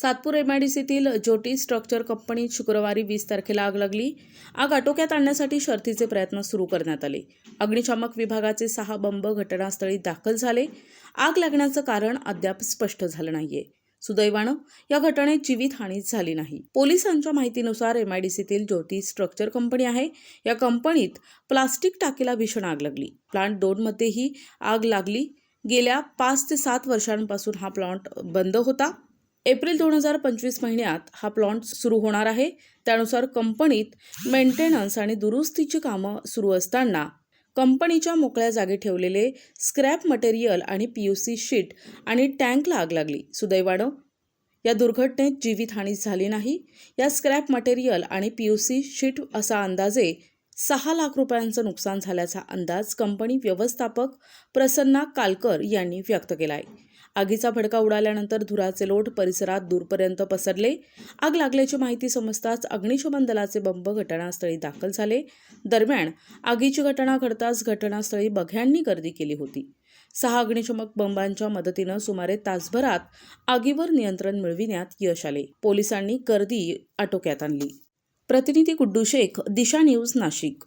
सातपूर एमआयडीसीतील ज्योती structure कंपनीत शुक्रवारी वीस तारखेला आग लागली. आग आटोक्यात आणण्यासाठी शर्थीचे प्रयत्न सुरू करण्यात आले. अग्निशामक विभागाचे सहा बंब घटनास्थळी दाखल झाले. आग लागण्याचं कारण अद्याप स्पष्ट झालं नाहीये. सुदैवानं या घटनेत जीवितहानी झाली नाही. पोलिसांच्या माहितीनुसार एमआयडीसीतील ज्योती स्ट्रक्चर कंपनी आहे. या कंपनीत प्लास्टिक टाकीला भीषण आग लागली. प्लांट दोनमध्येही आग लागली. गेल्या पाच ते सात वर्षांपासून हा प्लांट बंद होता. एप्रिल दोन हजार पंचवीस महिन्यात हा प्लांट सुरू होणार आहे. त्यानुसार कंपनीत मेंटेनन्स आणि दुरुस्तीची कामं सुरू असताना कंपनीच्या मोकळ्या जागी ठेवलेले स्क्रॅप मटेरियल आणि पी यू सी शीट आणि टँकला आग लागली. सुदैवानं या दुर्घटनेत जीवितहानी झाली नाही. या स्क्रॅप मटेरियल आणि पी यू सी शीट असा अंदाजे सहा लाख रुपयांचं नुकसान झाल्याचा अंदाज कंपनी व्यवस्थापक प्रसन्ना कालकर यांनी व्यक्त केला आहे आगीचा भडका उडाल्यानंतर धुराचे लोट परिसरात दूरपर्यंत पसरले. आग लागल्याची माहिती समजताच अग्निशमन दलाचे बंब घटनास्थळी दाखल झाले. दरम्यान आगीची घटना घडताच घटनास्थळी बघ्यांनी गर्दी केली होती. सहा अग्निशमक बंबांच्या मदतीनं सुमारे तासभरात आगीवर नियंत्रण मिळविण्यात यश आले. पोलिसांनी गर्दी आटोक्यात आणली. प्रतिनिधी गुड्डू शेख दिशा न्यूज नाशिक.